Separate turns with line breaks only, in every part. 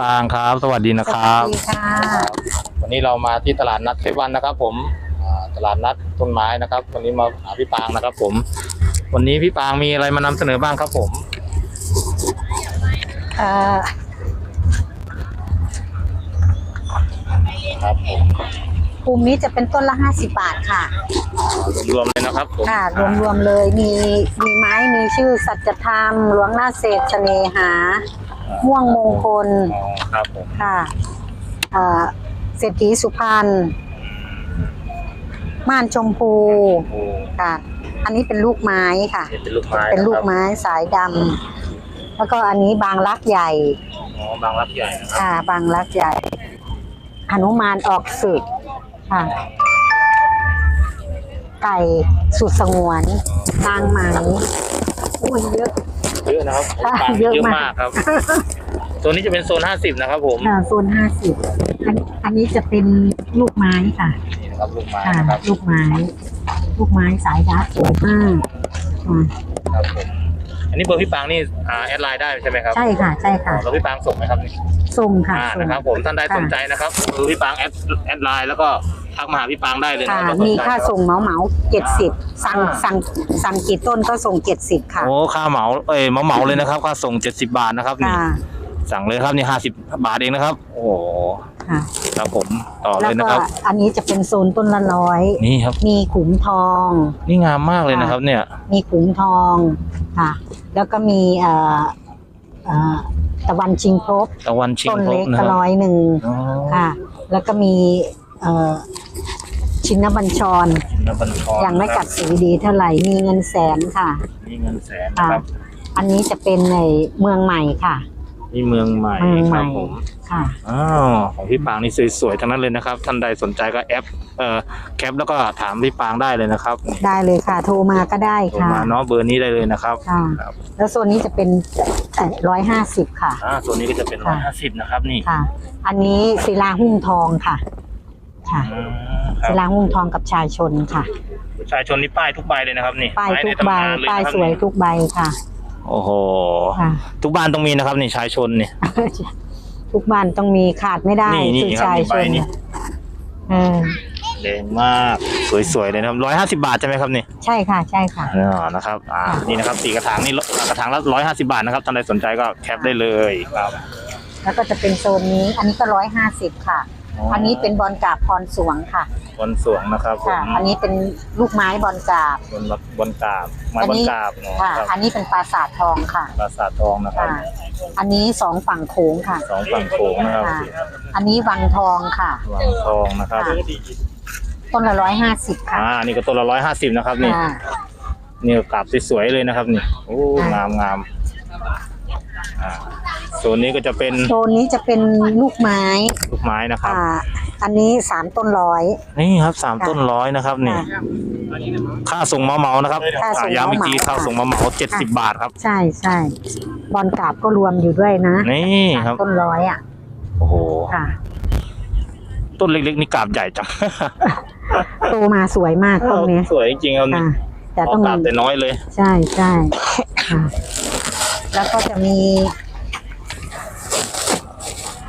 ปางครับ สวัสดีนะ
ส
ค
วั
รับ
สดีค่ะ
วันนี้เรามาที่ตลาดนัดเซวันนะครับ ผมอ่าตลาดนัดต้นไม้นะครับ วันนี้มาหาพี่ปางนะครับ ผม วันนี้พี่ปางมีอะไรมานำเสนอบ้างครับ ผม
เอ่อ
ครับผม
ภูมินี้จะเป็นต้นละ 50 บาทค่ะ
รวมๆเลยนะครับ ผม
ค่ะ รวมๆเลยมีมีไม้มีชื่อสัจธรรมหลวงนาเศษเสน่หา ม่วงมงคล
อ๋อครับผม
ค่ะเอ่อเศรษฐีสุพรรณม่านชมพู
โอ้
ค่ะ อันนี้เป็นลูกไม้ค่ะ
นี่เป็นลูกไม้
เป็นลูกะ
ครับ
ไม้สายดำแล้วก็อันนี้บางรักใหญ่
อ๋อบางรักใหญ่นะครับ
ค่ะบางรักใหญ่หนุมานออกศึกค่ะ ไก่สุดสงวนนางไหมอุ้ยเยอะ
เยอะนะครับ
ค่ะ
ปาง
เยอะ
เยอะ
มาก
มากครับโซนนี้จะเป็นโซนห้าสิบนะครับผม
ค่ะโซนห้าสิบอันอันนี้จะเป็นลูกไม้ค่ะ
นี่นะครับลูกไม้
ค่ะ
นะครับ
ลูกไม้ ลูกไม้สายดาร์กสวยมากอ่า
ครับผม อันนี้เบอร์พี่ปางนี่อ่าแอดไลน์ได้ใช่ไหมครับ
ใช่ค่ะ ใช่ค่ะ
แล้วพี่ปางส่งไหมครับนี่
ส่งค่ะ
อ่า
ส่ง
นะครับผมท่านใดสนใจนะครับคือพี่ปางแอดแอดไลน์แล้วก็ทักมาหาพี่ปางได้เลยนะ
ค่ะ
รับ
มีค่าส่งเหมาเหมาเจ็ดสิบสั่งสั่งสั่งกี่ต้นก็ส่งเจ็ดสิบค่ะ
โอ้ค่าเหมาเอ้ยเหมาเหมาเลยนะครับค่าส่ง 70 บาทนะครับนี่
ค่ะ
สั่งเลยครับนี่50บาทเองนะครับ โอ้โห
ค่ะ
ครับผมต่อเล
แล้ว
ยนะ
ก็
ครับ
อันนี้จะเป็นโซนต้นละร้อย
นี่ครับ
มีขุมทอง
นี่งามมากเลยนะครับ เนี่ย
มีขุมทองค่ะ แล้วก็มีเอ่อเอ่อตะวันชิงพบ
ตะวันชิง
ต้น
พบ
เล็ก
นะค
ก็
รับ
ร้อยหนึ่ง
อ๋อ
ค่ะ แล้วก็มีเอ่อชินบัญชร
น้ำบันทอง
ยังไม่กัดสีดีเท่าไหร่ มีเงินแสนค่ะ
นี่เงินแสนนะครับ
อันนี้จะเป็นในเมืองใหม่ค่ะ
นี่เมืองใหม่
เมือง
ค
ให
รั
ม่
บผม
ค่ะ
อ้าวของพี่ปางนี่สวยๆทั้งนั้นเลยนะครับ ท่านใดสนใจก็แอปเอ่อแคปแล้วก็ถามพี่ปางได้เลยนะครับนี่
ได้เลยค่ะ โทรมาก็ได้
โทร
ค่ะ
มาเนาะเบอร์นี้ได้เลยนะครับ
ค่ะ
ครับ
แล้วโซนนี้จะเป็นร้อยห้าสิบค่ะ
อ่าส่วนนี้ก็จะเป็นร้อยห้าสิบนะครับนี่
ค่ะ อันนี้ศิลาหุ้มทองค่ะ ค่ะ
อืมครั
ศิ
บ
ลาหุ้มทองกับชายชนค่ะ
ประชาชนนี่ป้ายทุกใบเลยนะครับนี่
ป้าย
ไม้
ทุ
ใน
กใบ
ตำนานเล
ป้าย
นะครับ
สวยทุกใบค่ะ
โอ้โห
ค่ะ
ทุกบ้านต้องมีนะครับ นี่ชายชนนี่
ทุกบ้านต้องมีขาดไม่ได้
นี่นี่
คือ
ครับ
ชาย
มี
ช
ใบ
น
นี่
เออ
แดงมากสวยๆเลยนะครับร้อยห้าสิบาทใช่ไหมครับนี่
ใช่ค่ะใช่ค่ะ
อ่านะครับอ่านี่นะครับสี่กระถางนี่กระถางละร้อยห้าสิบาทนะครับท่านใดสนใจก็แคปได้เลยครับ
แล้วก็จะเป็นโซนนี้ อันนี้ก็ร้อยห้าสิบค่ะ อันนี้เป็นบอลกราบพรสวงค่ะ
บนสวงนะครับผม
ค่ะอันนี้เป็นลูกไม้บอลกราบบ
นบนกราบไม้
อัน
บน
นี้
กราบเนาะ
ค่ะ
ครับ
อันนี้เป็นปราสาททองค่ะ
ปราสาททองนะครับ
ค่ะ อันนี้สองฝั่งโค้งค่ะ
สองฝั่งโขงนะครับ
ค่ะ อันนี้วังทองค่ะ
วังทองนะครับ
ค่ะ ต้นละร้อยห้าสิบค่ะ
อ่านี่ก็ตัวละร้อยห้าสิบนะครับนี่
ค่ะ
นี่กราบสวยๆเลยนะครับนี่ โอ้
ค่ะ
งามงาม อ่าโซนนี้ก็จะเป็น
โซนนี้จะเป็นลูกไม้
ลูกไม้นะครับ
อ่าอันนี้สามต้นร้อย
นี่ครับสาม
ค่ะ
ต้นร้อยนะครับนี่
ค่ะ
ค่าส่งเหมาเหมาๆนะครับ
ค่าส่ง
อ่าย้ำอีกที
เหมาๆ
ค่าส่งเหมาเหมาเจ็ดสิบบาทครับ
ใช่ใช่บอลกราบก็รวมอยู่ด้วยนะ
นี่ครับ
ต้นร้อยอะ
โอ้โห
ค่ะ
ต้นเล็กๆนี่กราบใหญ่จัง
โตมาสวยมากต้นเนี้ย
สวยจริงๆครับนี่
ค่ะแต่
ขอ
ต้อง
กราบ
มี
แต่น้อยเลย
ใช่ใช่ค่ะ แล้วก็จะมี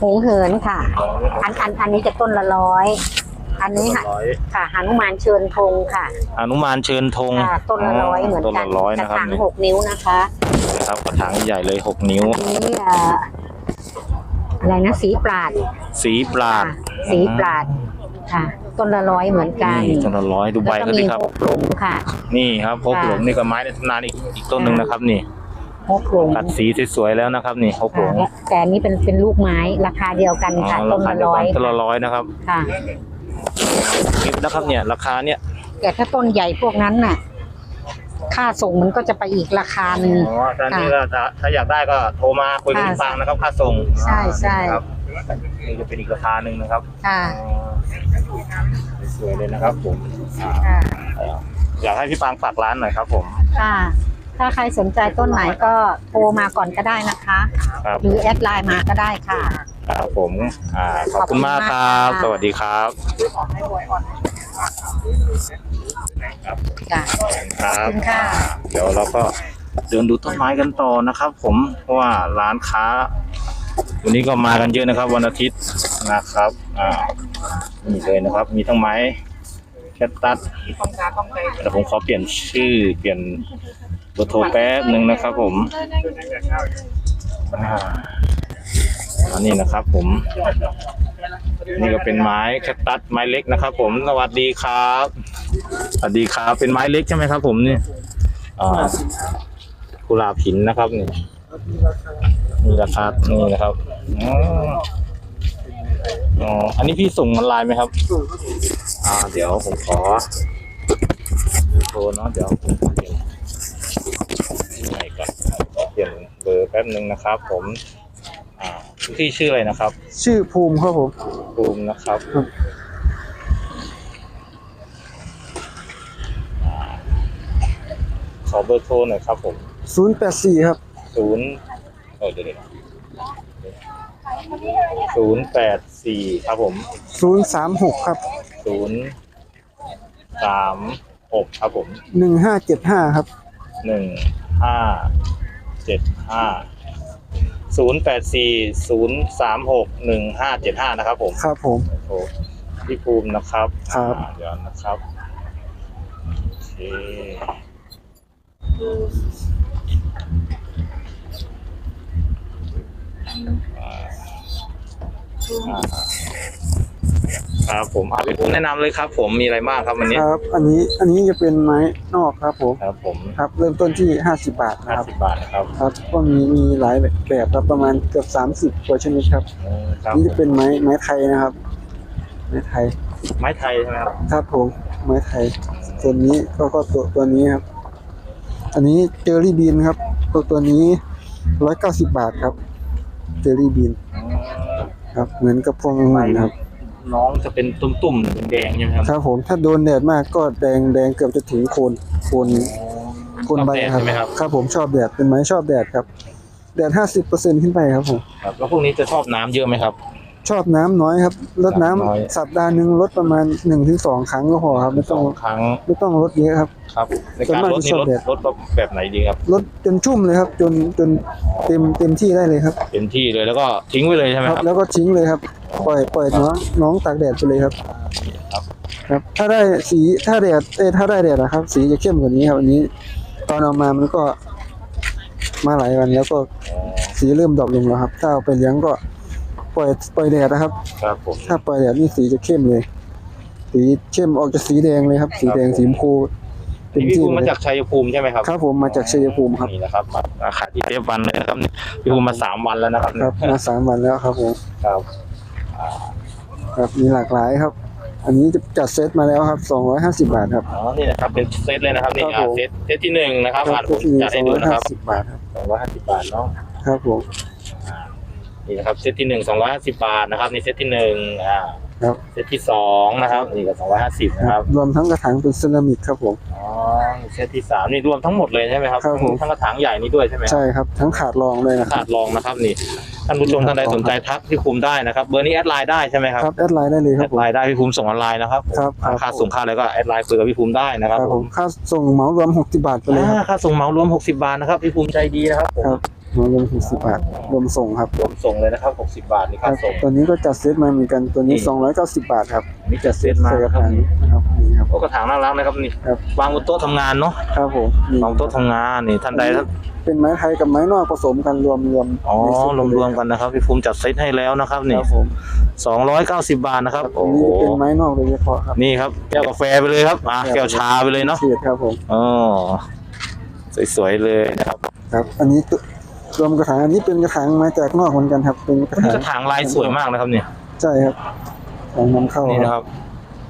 หงเหินค่ะ อันอันอันนี้จะต้นละร้อย อันนี้ค่ะ
ร้อย
ค่ะหนุมานเชิญธงค่ะ
อนุมานเชิญธง
ค่ะต้นละร้อยเหมือน
ต้น
กัน
ละร้อย
กระ
นะครับ
ถาง
นี่
หกนิ้วนะคะ
นะครับกระถางใหญ่เลยหกนิ้ว
อันนี้เอ่ออะไรนะสีปราด
สีปราด
ค่ะสีปราดค่ะ ต้นละร้อยเหมือนกัน
นี่ต้นละร้อยดูใบ
แล้วก็
เขา
มี
ดิครับ
หกหลุมค่ะ
นี่ครับพก
ค่ะ
หลงนี่ก็ไม้ในตำนานอีกอีกต้นหนึ่งนะครับนี่
หกหลุม
กัดสีสวยๆแล้วนะครับ นี่พกหล
ค่ะ
ง
และแต่อันนี้เป็นเป็นลูกไม้ราคาเดียวกัน
อ๋อ
ค่ะ
รา
ต้น
คา
ละ
เดียว
ร้อ
กัน
ย
ต้นละร้อยนะครับ
ค่ะ
คิดนะครับเนี่ยราคาเนี่ย
แต่ถ้าต้นใหญ่พวกนั้นน่ะ ค่าส่งมันก็จะไปอีกราคาหนึ่ง
อ๋อถ้านี่ก็จะถ้าอยากได้ก็โทรมาคุยกับพี่
ค่ะ
ฟางนะครับค่าส่ง
ใช่ใช่
ครับนี่จะเป็นอีกราคาหนึ่งนะครับ
ค่ะ
อ๋อสวยๆเลยนะครับผมอ่า
ค่ะ
อยากให้พี่ฟางฝากร้านหน่อยครับผม
ค่ะ ถ้าใครสนใจต้นไหนก็โทรมาก่อนก็ได้นะคะ
ครับ
หรือแอดไลน์มาก็ได้ค่ะ
ครับผมอ่าขอบคุณมากครับ สวัสดีครับครับ
จ้ะ
ครับ
ขอบคุณค่ะ
เดี๋ยวเราก็เดินดูต้นไม้กันต่อนะครับ ผมเพราะว่าร้านค้า วันนี้ก็มากันเยอะนะครับ วันอาทิตย์นะครับอ่านี่เลยนะครับ มีทั้งไม้แคตตัสแต่ผมขอเปลี่ยนชื่อเปลี่ยน เบอร์โทรแป๊บหนึ่งนะครับผมอ่าอันนี้นะครับผม นี่ก็เป็นไม้แคตตัสไม้เล็กนะครับ ผมสวัสดีครับสวัสดีครับเป็นไม้เล็กใช่ไหมครับผมนี่อ่ากุหลาบหินนะครับนี่นี่ราคานี่นะครับอ๋ออ๋ออันนี้พี่ส่งออนไลน์ไหมครับอ่าเดี๋ยวผมขอโทรเนาะเดี๋ยวผมเปลี่ยนไหนก่อน เปลี่ยนเบอร์แป๊บหนึ่งนะครับ ผมอ่าพี่ชื่ออะไรนะครับ
ชื่อภูมิครับผม
ภูมินะครับ
ครับ
อ่าขอเบอร์โทรหน่อยครับผม
084ครับ
ศูนย์เออเดี๋ยวเดี๋ยวศูนย์แปดสี่ครับผม
036ครับ
ศูนย์สามหกครับผม
1575ครับ
หนึ่งห้า เจ็ดห้าศูนย์แปดสี่ศูนย์สามหกหนึ่งห้าเจ็ดห้านะครับผม
ครับผม
โอ้พี่ภูมินะครับ
ครับ
อ่าเดี๋ยวนะครับโอเคอ่าอ่า ครับผมอาพี่ภูมิแนะนำเลยครับ ผมมีอะไรบ้างครับวันนี้
ครับ อันนี้อันนี้จะเป็นไม้นอกครับผม
ครับผม
ครับ เริ่มต้นที่ 50 บาท
ห้า
นะครับ
สิบบาทนะครับ
ครับก็มีมีหลายแบบครับประมาณเกือบ30กว่าชนิดครับ
อืมครับ
นี่จะเป็นไม้ไม้ไทยนะครับ ไม้ไทย
ไม้ไทยใช่ไหมครับ
ครับผมไม้ไทยตัวนี้ก็ก็ตัวตัวนี้ครับ อันนี้เจอรี่บีนครับ ตัวตัวนี้ 190 บาทครับ เจอรี่บีน
อืม
ครับเหมือนกับพวงองุ่นครับ
น้องจะเป็นตุ่มๆแดงๆใช่ไหมครับ
ครับผมถ้าโดนแดดมากก็แดงแดงเกือบจะถึงโคนโคนโคนใบ
ชอบแดด
ครับ
ใช่ไหมครับ
ครับ ผมชอบแดดเป็นไม้ชอบแดดครับ แดดห้าสิบเปอร์เซ็นขึ้นไปครับผม
ครับแล้วพวกนี้จะชอบน้ำเยอะไหมครับ
ชอบน้ำน้อยครับลดน้ำ
น้ำน้อย
สัปดาห์หนึ่งลดประมาณหนึ่งถึงสองครั้งก็พอครับไม่
ส
ต้อ
องงครั้ง
ไม่ต้องลดเยอะครับ
ครับในการ
ส่วนมาก
ลดนี่
จะช
ล
อบ
ด
แดด
ลดแบบไหนดีครับ
ลดจนชุ่มเลยครับ จนจนเต็มเต็มที่ได้เลยครับ
เต็มที่เลยแล้วก็ทิ้งไว้เลยใช่ไหม
ครับ
ครับ
แล้วก็ทิ้งเลยครับ ปล่อยปล่อยน้องน้องตากแดดไปเลยครับ
ครับ
ครับ ถ้าได้สีถ้าแดดเอ้ยถ้าได้แดดนะครับ สีจะเข้มกว่านี้ครับอันนี้ ตอนเอามามันก็มาหลายวันแล้วก็
อ๋อ
สีเริ่มดรอปลงแล้วครับ ถ้าเอาไปเลี้ยงก็ปล่อยปล่อยแดดนะครับ
ครับผม
ถ้าปล่อยแดดนี่สีจะเข้มเลย สีเข้มออกจะสีแดงเลยครับ สีแดงสีชมพูเต็ม
พี่
ที่
ภูมิ
เล
มายจากชัยภูมิใช่ไหมครับ
ครับผมมาจากชัยภูมิครับ
นี่นะครับมามาขายที่เทปวันเลยนะครับนี่พี่ภูมิมาสามวันแล้วนะครับ
ครับมาสามวันแล้วครับผม
ครับอ่า
ครับมีหลากหลายครับ อันนี้จะจัดเซตมาแล้วครับ 250 บาทครับ
อ๋อ นี่นะครับ เป็นเซตเลยนะครับ นี่
ครับ
อ่า
ผม
เซตเซตที่หนึ่งนะครับ
ค
อ่า
รับ
ผม
ที่
จัดให้ดูนะครับ
250 บาทครับ
สองร้อยห้าสิบบาทเนาะ
ครับผม
นี่นะครับเซตที่หนึ่งสองร้อยห้าสิบบาทนะครับนี่เซตที่หนึ่งอ่า
ครับ
เซตที่สองนะครับนี่ก็สองร้อยห้าสิบนะครับ
รวมทั้งกระถางเป็นเซรามิกครับผม
อ๋อเซตที่สามนี่รวมทั้งหมดเลยใช่ไหมครับ
ครับผม
ทั้งกระถางใหญ่นี่ด้วยใช่ไหมครับ
ใช่ครับ ทั้งขาดรองเลยนะค
ขา
รับ
ดลองนะครับนี่ท่านผู้ชมท่านใดสนใจทักพี่ภูมิได้นะครับ เบอร์นี้แอดไลน์ได้ใช่ไหมครับ
ครับแอดไลน์ได้เลยค
แอ
รับ
ด
ผม
ไลน์ได้พี่ภูมิส่งออนไลน์นะครับ
ครับครับ
ค่าส่งค่าอะไรก็แอดไลน์คุยกับพี่ภูมิได้นะค
ครับรับ
ผ
ผมมค่าส่งเหมารวม60บาทไปเลยครับ
อ่าค่าส่งเหมารวม 60 บาทนะครับพี่ภูมิใจดีนะครับผม
ครับเหมารวม60บาทรวมส่งครับ
รวมส่งเลยนะครับ 60 บาทนี่
ค
ค่า
รับ
ส่ง
ตัวนี้ก็จัดเซตมาเหมือนกันตัวนี้290บาทครับ
นี่จะเซตมา
ใส่กระ
ครับ
ถางนะครับนี่ครับ
โอ้กระถางน่ารักนะครับนี่
ครับ
วางบนโต๊ะทำงานเนาะ
ครับผมนี่
วางบนโต๊ะทำงานนี่ท่านใดท่าน
เป็นไม้ไทยกับไม้นอกผสมกันรวมรวม
อ๋อ
ในเซต
รวมๆกันนะครับพี่ภูมิจัดเซตให้แล้วนะครับ
ค
นี่
รับผม
290บาทนะครับ
อั
โอ้
น
โห
นี้เป็นไม้นอกโดยเฉพาะครับ
นี่ครับแก้วกาแฟไปเลยครับอะแก้วชาไปเลยเนาะ
เฉียดครับผม
อ๋อสวยๆเลยนะครับ
ครับ อันนี้ตัว รวมกระถางอันนี้เป็นกระถางมาจากนอกเหมือนกันครับ เป็นกระ
วันนี้
ถาง
กระถางลายสวยมากนะครับเนี่ย
ใช่ครับของนำเข้า
นี่
ค
นะ
รับ
ครับ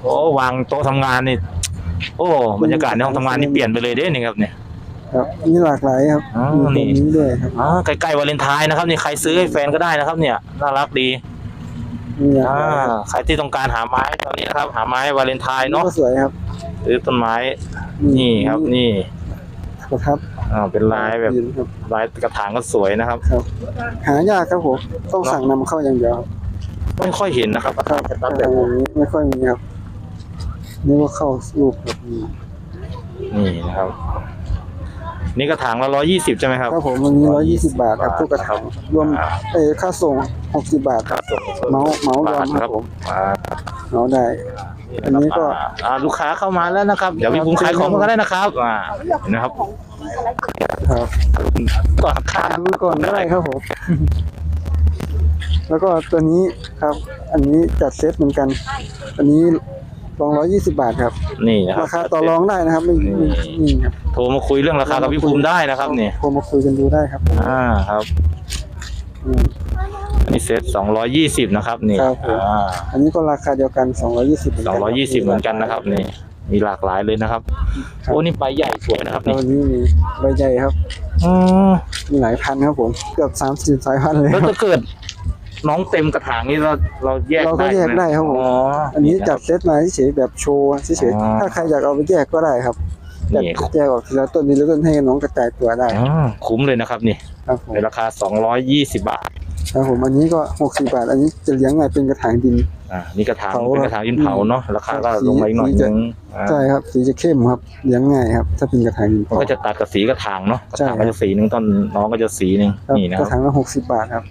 โอ้วางโต๊ะทำงานนี่ โอ้บรรยากาศในห้องทำงานนี่เปลี่ยนไปเลยเด้นี่ครับเนี่ย
ครับมีหลากหลายครับ
อ๋อ
มี
นี่
ตัวนี้ด้วยครับ
อ๋อใกล้ๆวาเลนไทน์นะครับนี่ใครซื้อให้แฟนก็ได้นะครับ เนี่ยน่ารักดี
มีหลาก
อ่า
หลายครับ
ใครที่ต้องการหาไม้ตอนนี้นะครับ หาไม้วาเลนไทน์เนาะ
ก็สวยครับ
หรือต้นไม้ นี่ครับนี่
ประทับ
อ่าเป็นลายแบบ
ยืนครับ
ลายกระถางก็สวยนะครับ
ครับหายากครับผมต้องสั่งนำเข้าอย่างเดียวครับ
ไม่ค่อยเห็นนะครับกระ
ครั
ถา
บ
งกระ
ถ้า
ตับ
อ
แบบ
ย่างนี้ไม่ค่อยมีครับนี่ก็เข้ารูปแบบนี้
นี่นะครับ นี่กระถางละร้อยี่สิบใช่ไหมครับ
ครับผมวันนี้ร้อยยี่สิบบาทครับทุกกระถางรวม
อ่า
เออค่าส่งหกสิบบาทครับเมาส์เมาส์รวมครับผม
อ่า
เมาส์ได้ อันนี้ก็
อ่าลูกค้าเข้ามาแล้วนะครับ เดี๋ยวพี่ภูมิขายของก็ได้นะครับอ่าเห็นะครับ
ครับ
ก็ค่า
ดูก่อนได้ครับผมแล้วก็ตัวนี้ครับ อันนี้จัดเซตเหมือนกัน อันนี้ ลองร้อยยี่สิบาทครับ
นี่นะครับ
ราคาต่อรองได้นะครับไม่ไม่นี่ครับ
โทรมาคุยเรื่องราคากับพี่ภูมิได้นะครับนี่
โทรมาคุยกันดูได้ครับ
อ่าครับ
อืม
อันนี้เซ็ตสองร้อยยี่สิบนะครับนี่
ครับผม
อ่า
อันนี้ก็ราคาเดียวกันสองร้อยยี่สิบ
สองร้อยยี่สิบเหมือนกันนะครับนี่มีหลากหลายเลยนะครับโอ้นี่ใบใหญ่สวยนะครับ
แล้ว
นี่
วันนี้มีใบใหญ่ครับ
อืม
มีหลายพันครับผม เกือบสามสิบสายพันธุ์เลย
แล้ว
ครั
ถ้า
บ
เกิด น้องเต็มกระถางนี่เราเราแยก
เราก็
ได้
แยก
หม
ได้ครับผม
อ๋อ
อันนี้ะจัดเซตมาเฉยๆแบบโชว์เฉย
อ๋อ
ๆถ้าใครอยากเอาไปแยกก็ได้ครับแยก
นี่
แยกออกทีละต้นทีละต้นให้น้องกระจายตัวได้
อืมคุ้มเลยนะครับนี่
ครับผม
ในราคาสองร้อยยี่สิบบาท
ครับผมอันนี้ก็หกสิบาท อันนี้จะเลี้ยงไงเป็นกระถางดิน
อ่านี่กระถาง
เผา
เป็นกระถางดินเผาเนาะราคาก็ลงมาอีกหน่อย
สี
นึ
จะ
งอ่า
ใช่ครับสีจะเข้มครับเลี้ยงง่ายครับ ถ้าเป็นกระถางดิน
มัน
เผา
ก็จะตัดกับสีกระถางเนาะกระ
ใช่
ถางก็จะสีหนึ่งต้นน้องก็จะสีหนึ่ง
ครับ
นี่นะ
ก
ค
ระ
รับ
ถางละหกสิบาทครับ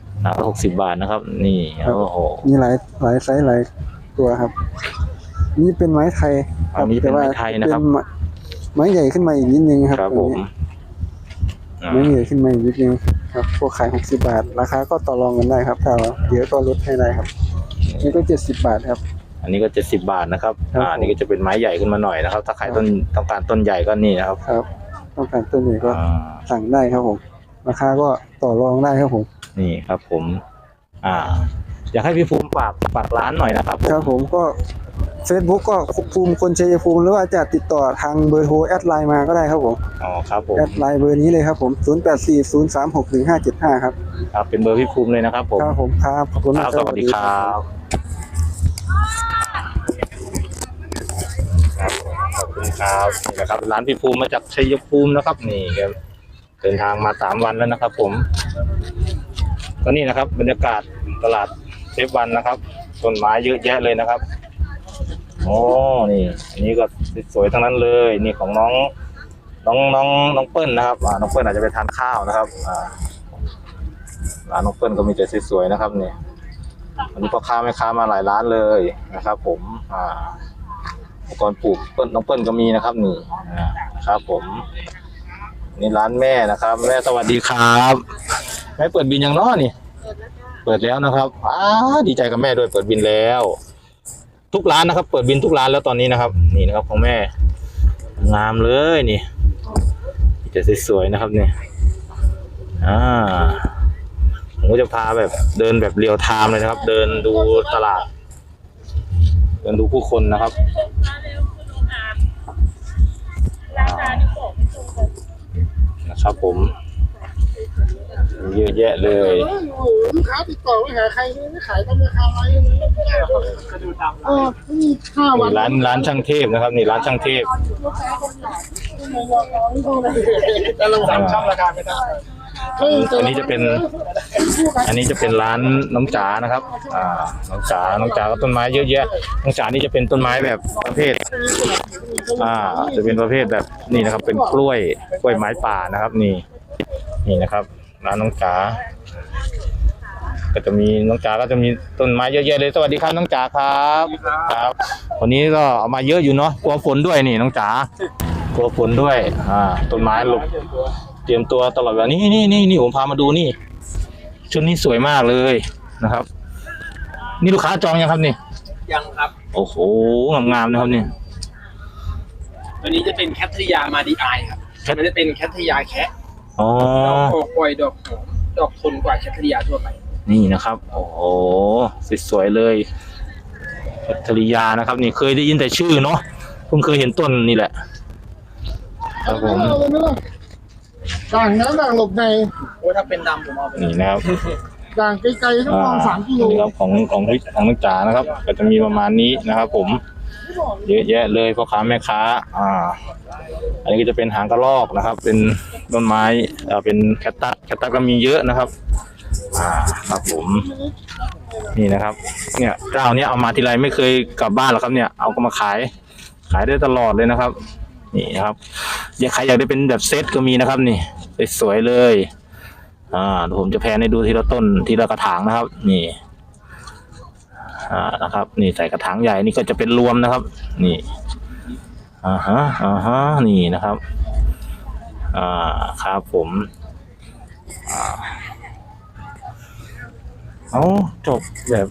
หกสิบบาทนะครับ นี่
ครับ
โอ้โห
มีหลายหลายไซส์หลายตัวครับ นี่เป็นไม้ไทย
อันนี้เป็นไม้ไทยนะครับ
แต่ว่าเป็นไม้ใหญ่ขึ้นมาอีกนิดนึงครับ
ครับผม
อันนี้ไม้ใหญ่ขึ้นมาอีกนิดนึงครับพวกขายหกสิบาท ราคาก็ต่อรองกันได้ครับถ้าเดี๋ยวก็ลดให้ได้ครับ นี่ก็เจ็ดสิบบาทครับ
อันนี้ก็เจ็ดสิบบาทนะครับ
ครับ
อ่า
ผม
นี่ก็จะเป็นไม้ใหญ่ขึ้นมาหน่อยนะครับ ถ้าใครต้นต้องการต้นใหญ่ก็นี่นะครับ
ครับ ต้องการต้นนี้ก็
อ่า
สั่งได้ครับผม ราคาก็ ต่อรองได้ครับผม
นี่ครับผม อ่า อยากให้พี่ภูมิฝากฝากร้านหน่อยนะครับผม
ครับผมก็ Facebook ก็ภูมิคนชัยภูมิหรือว่าจะติดต่อทางเบอร์โทรแอดไลน์มาก็ได้ครับผม
อ๋อครับผม
แอดไลน์เบอร์นี้เลยครับผม0840361575ครับ
ครับเป็นเบอร์พี่ภูมิเลยนะครับผม
ครับผมครับขอบคุณ
ค
มา
รั
ก
บสวัสดีครับครับขอบคุณครับนี่นะครับร้านพี่ภูมิมาจากชัยภูมินะครับนี่ครับ เดินทางมาสามวันแล้วนะครับ ผมก็นี่นะครับ บรรยากาศตลาดเซฟวันนะครับต้นไม้เยอะแยะเลยนะครับโอ้นี่อันนี้ก็สวยทั้งนั้นเลย นี่ของน้อง น้องน้องน้องเปิ้ลนะครับอ่าน้องเปิ้ลอาจจะไปทานข้าวนะครับอ่าร้านน้องเปิ้ลก็มีแต่สวยๆนะครับเนี่ยวันนี้พ่อค้าแม่ค้ามาหลายร้านเลยนะครับ ผมอ่าอุปกรณ์ปลูกเปิ้ลน้องเปิ้ลก็มีนะครับนี่อ่าครับผม นี่ร้านแม่นะครับ แม่สวัสดีครับแม่เปิดบินยังน้อนี่ เปิดแล้วนะครับอ้าดีใจกับแม่ด้วยเปิดบินแล้ว ทุกร้านนะครับ เปิดบินทุกร้านแล้วตอนนี้นะครับ นี่นะครับของแม่งามเลยนี่จะสวยๆนะครับเนี่ยอ่าผมก็จะพาแบบเดินแบบเรียวไทม์เลยนะครับ เดินดูตลาด เดินดูผู้คนนะครับ นะครับผม เยอะแยะเลย
ลูกค้าติดต่อไปหาใครไม่ขายก็ไม่ขายอะไรเลยเออนี่ห้าวัน
นี่ร้านร้านช่างเทพนะครับนี่ร้านช่างเทพ
แต่เราทำช่องราคาไม่ได้
อันนี้จะเป็น อันนี้จะเป็นร้านน้องจ๋านะครับ อ่า น้องจ๋า น้องจ๋าก็ต้นไม้เยอะแยะ น้องจ๋านี่จะเป็นต้นไม้แบบประเภท อ่าจะเป็นประเภทแบบนี่นะครับ เป็นกล้วยกล้วยไม้ป่านะครับ นี่ นี่นะครับร้านน้องจ๋าก็จะมีน้องจ๋าก็จะมีต้นไม้เยอะแยะเลยสวัสดีครับน้องจ๋าครับครับ วันนี้ก็เอามาเยอะอยู่เนาะกลัวฝนด้วยนี่น้องจ๋ากลัวฝนด้วย อ่า ต้นไม้หลบเตรียมตัวตลอดเวลานี่นี่นี่นี่ผมพามาดูนี่ ชุดนี้สวยมากเลยนะครับ นี่ลูกค้าจองยังครับนี่
ยังครับ
โอ้โหงามๆนะครับนี่
ตัวนี้จะเป็นแคทริยามาดีไอครับมันจะเป็นแคทริยาแคะ
อ๋อ
ดอกออกปล่อยดอกหอมดอกทนกว่าแคทริยาทั่วไป
นี่นะครับ โอ้โหสวยๆเลยพัทริยานะครับ นี่เคยได้ยินแต่ชื่อเนาะเพิ่งเคยเห็นต้นนี่แหละครับผม
เอาเลยไหมล่ะด่างน้ำด่างหลบใน
โอ้ถ้าเป็นดำผมเอาไป
นี่นะครับ
ด่างไกลๆต้องมองสามกิโล
นี่ครับของของพี่ของน้องจ๋านะครับ ก็จะมีประมาณนี้นะครับ ผม เยอะแยะเลยพ่อค้าแม่ค้า อ่า อันนี้ก็จะเป็นหางกระรอกนะครับ เป็นต้นไม้อ่อเป็นแคตตัสแคตตัสก็มีเยอะนะครับ อ่าครับผม นี่นะครับ เนี่ยเจ้าเนี้ยเอามาทีไรไม่เคยกลับบ้านหรอกครับเนี่ยเอาก็มาขาย ขายได้ตลอดเลยนะครับ นี่นะครับอยากใครอยากได้เป็นแบบเซตก็มีนะครับ นี่สวยๆเลย อ่าเดี๋ยวผมจะแพนให้ดูทีละต้นทีละกระถางนะครับ นี่ อ่านะครับ นี่ใส่กระถางใหญ่นี่ก็จะเป็นรวมนะครับ นี่อ่าฮะอ่าฮะนี่นะครับอ่าครับผมอ่าเอาจบแบบ